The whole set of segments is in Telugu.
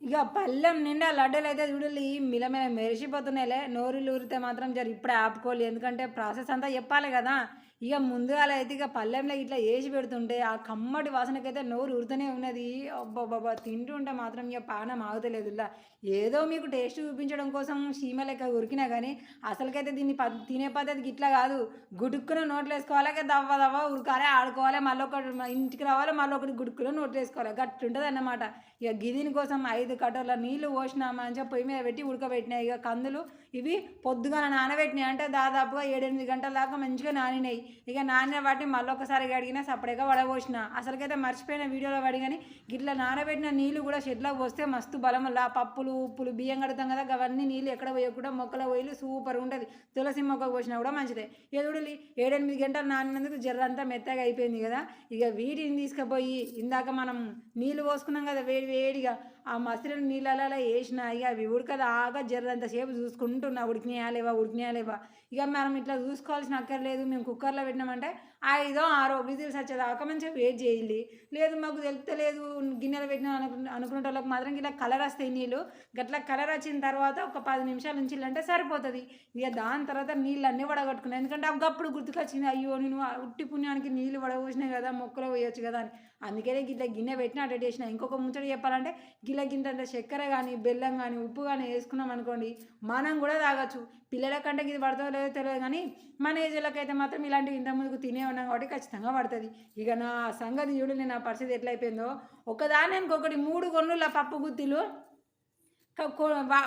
ఇక పళ్ళెం నిండా లడ్డూలు అయితే చూడాలి మిలమిల మెరిసిపోతున్నాయిలే. నోరులు ఊరితే మాత్రం జరి ఇప్పుడే ఆపుకోవాలి. ఎందుకంటే ప్రాసెస్ అంతా చెప్పాలి కదా. ఇక ముందుగా అయితే ఇక పళ్ళెంలో ఇట్లా వేసి పెడుతుంటే ఆ కమ్మటి వాసనకైతే నోరు ఊరుతూనే ఉన్నది. అబ్బాబాబా తింటుంటే మాత్రం ఇక పానం ఆగుతలేదు ఇలా ఏదో మీకు టేస్ట్ చూపించడం కోసం సీమ లెక్క ఉరికినా కానీ అసలుకైతే దీన్ని ప తినే పద్ధతికి ఇట్లా కాదు. గుడుక్కున నోట్లు వేసుకోవాలి దవ్వ దవ్వ ఉరకాలి ఆడుకోవాలి మళ్ళీ ఒకటి ఇంటికి రావాలి మళ్ళీ ఒకటి గుడుక్కులో నోట్లు వేసుకోవాలి. గట్టుంటుంది అన్నమాట ఇక గిదిని కోసం ఐదు కట్టర్ల నీళ్ళు పోసిన మంచిగా పొయ్యి మీద పెట్టి ఉడకబెట్టినాయి. ఇక కందులు ఇవి పొద్దుగా నానబెట్టినాయి. అంటే దాదాపుగా ఏడెనిమిది గంటల దాకా మంచిగా నానినాయి. ఇక నానిన వాటిని మళ్ళీ ఒకసారి అడిగినా సపరేట్గా వడబోసిన. అసలుకైతే మర్చిపోయిన వీడియోలో పడి గిట్ల నానబెట్టిన నీళ్ళు కూడా షెడ్లో పోస్తే మస్తు బలం వల్ల పప్పులు ఉప్పులు బియ్యం కడతాం కదా అవన్నీ నీళ్ళు ఎక్కడ పోయకుండా మొక్కల పోయిలు సూపర్ ఉంటుంది. తులసి మొక్కకు పోసినా కూడా మంచిదే. ఎదుడులి ఏడెనిమిది గంటలు నానినందుకు జర్రంతా మెత్తగా అయిపోయింది కదా. ఇక వీటిని తీసుకుపోయి ఇందాక మనం నీళ్ళు పోసుకున్నాం కదా వేడి వేడిగా ఆ మసిలిన నీళ్ళలో వేసిన ఇక అవి ఉడకదాగా జర్రంతసేపు చూసుకుంటున్నా ఉడికినాయా లేవా ఉడికినాయా లేవా ఇక మనం ఇట్లా చూసుకోవాల్సిన అక్కర్లేదు మేము కుక్కర్లో పెట్టినామంటే ఐదో ఆరో విజిల్స్ వచ్చేదాకా మంచిగా వెయిట్ చేయాలి. లేదు మాకు తెలుస్తలేదు గిన్నెలు పెట్టినా అనుకు అనుకునే వాళ్ళకి మాత్రం ఇలా కలర్ వస్తాయి నీళ్ళు. గట్లా కలర్ వచ్చిన తర్వాత ఒక పది నిమిషాల నుంచి అంటే సరిపోతుంది. ఇక దాని తర్వాత నీళ్ళు అన్నీ వడగట్టుకున్నాయి ఎందుకంటే అప్పుడు గుర్తుకొచ్చింది అయ్యో నేను ఉట్టి పుణ్యానికి నీళ్ళు వడగోసినాయి కదా మొక్కలు పోయొచ్చు కదా అని. అందుకనే గిట్ల గిన్నె పెట్టిన అటెట్ చేసిన. ఇంకొక ముచ్చట చెప్పాలంటే గిల్ల ఏంటంటే చక్కెర కానీ బెల్లం కానీ ఉప్పు కానీ వేసుకున్నాం అనుకోండి మనం కూడా తాగొచ్చు. పిల్లల కంటే ఇది పడుతుందో లేదో తెలియదు కానీ మన ఏజ్లకైతే మాత్రం ఇలాంటివి ఇంతకుముందుకు తినే ఉన్నాం కాబట్టి ఖచ్చితంగా పడుతుంది. ఇక నా సంగతి చూడు నేను నా పరిస్థితి ఎట్లయిపోయిందో. ఒకదాని ఇంకొకటి మూడు కొన్నుల పప్పు గుత్తిలు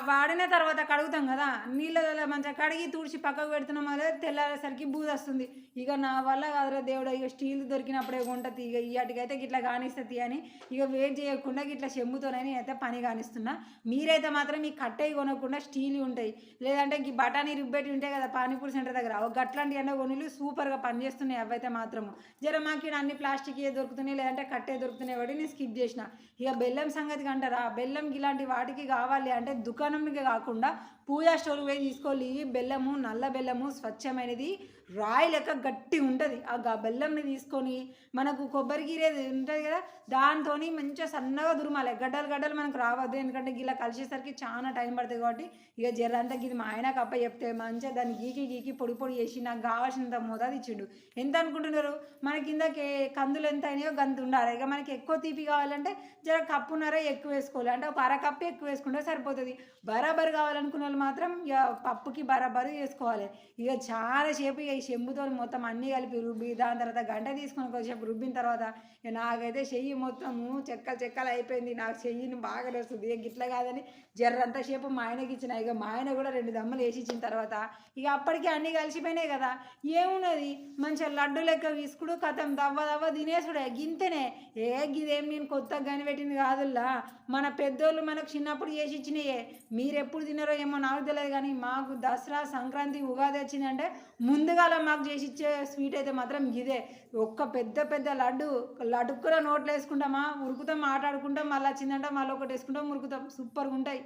వాడిన తర్వాత కడుగుతాం కదా. నీళ్ళలో మంచిగా కడిగి తుడిచి పక్కకు పెడుతున్నాం అదే తెల్లారేసరికి బూది వస్తుంది. ఇక నా వల్ల కాదురా దేవుడు ఇక స్టీల్ దొరికినప్పుడే ఉంటుంది ఇక ఇవాటికైతే గిట్లా కానిస్తుంది అని. ఇక వెయిట్ చేయకుండా గిట్లా చెమ్ముతోనని అయితే పని కానిస్తున్నా. మీరైతే మాత్రం ఈ కట్టయి కొనకుండా స్టీల్ ఉంటాయి. లేదంటే ఈ బఠానీ రుబ్బెట్టి ఉంటాయి కదా పానీపూరి సెంటర్ దగ్గర. ఒక గట్లాంటి ఎండ కొనులు సూపర్గా పనిచేస్తున్నాయి అవైతే మాత్రము. జర మాకి అన్ని ప్లాస్టిక్ ఏ దొరుకుతున్నాయి లేదంటే కట్టే దొరుకుతున్నాయి కాబట్టి నేను స్కిప్ చేసిన. ఇక బెల్లం సంగతికి అంటారా బెల్లం ఇలాంటి వాటికి కావాలి అంటే దుకాణంకి కాకుండా పూజా స్టోర్ పోయి తీసుకోవాలి. బెల్లము నల్ల బెల్లము స్వచ్ఛమైనది. రాయి లెక్క గట్టి ఉంటుంది. ఆ గ- బెల్లంని తీసుకొని మనకు కొబ్బరి గీరేది ఉంటుంది కదా దాంతో మంచిగా సన్నగా దురమాలి. గడ్డలు గడ్డలు మనకు రావద్దు. ఎందుకంటే ఇలా కలిసేసరికి చాలా టైం పడుతుంది కాబట్టి ఇక జర్రంతా ఇది మా ఆయన కప్ప చెప్తే మంచిగా దాన్ని గీకి గీకి పొడి పొడి చేసి నాకు కావాల్సినంత మోతాదు ఇచ్చిండు. ఎంత అనుకుంటున్నారు? మన కిందకి కందులు ఎంత అయినాయో గంత ఉండాలి. ఇక మనకి ఎక్కువ తీపి కావాలంటే జర కప్పున్నర ఎక్కువ వేసుకోవాలి. అంటే ఒక అర కప్పు ఎక్కువ వేసుకుంటే సరిపోతుంది. బరాబర్ కావాలనుకున్న వాళ్ళు మాత్రం ఇక పప్పుకి బరాబరు చేసుకోవాలి. ఇక చాలా సేపు ఇక ఈ చెంబుతో మొత్తం అన్నీ కలిపి రుబ్బి దాని తర్వాత గంట తీసుకొని కొద్దిసేపు రుబ్బిన తర్వాత ఇక నాకైతే చెయ్యి మొత్తము చెక్కలు చెక్కలు అయిపోయింది. నాకు చెయ్యిని బాగా నడుస్తుంది ఇక గిట్ల కాదని జర్రంత సేపు మా ఆయనకి ఇచ్చిన ఇక మా ఆయన కూడా రెండు దమ్మలు వేసి ఇచ్చిన తర్వాత ఇక అప్పటికి అన్నీ కలిసిపోయినాయి కదా. ఏమున్నది? మంచిగా లడ్డు లెక్క విసుకుడు కథం దవ్వ దవ్వ తినేసుడే. గింతనే. ఏ గిదేం నేను కొత్తగా కనిపెట్టింది కాదుల్లా. మన పెద్దోళ్ళు మనకు చిన్నప్పుడు చేసి ఇచ్చినాయే. మీరు ఎప్పుడు తిన్నారో ఏమో నాకు తెలియదు కానీ మాకు దసరా సంక్రాంతి ఉగాది వచ్చిందంటే ముందుగాల మాకు చేసి ఇచ్చే స్వీట్ అయితే మాత్రం ఇదే. ఒక్క పెద్ద పెద్ద లడ్డు లడ్డుక్కున నోట్లో వేసుకుంటామా ఉరుకుతాం ఆటాడుకుంటాం మళ్ళీ వచ్చిందంటే మళ్ళీ ఒకటి వేసుకుంటాం ఉరుకుతాం. సూపర్గా ఉంటాయి.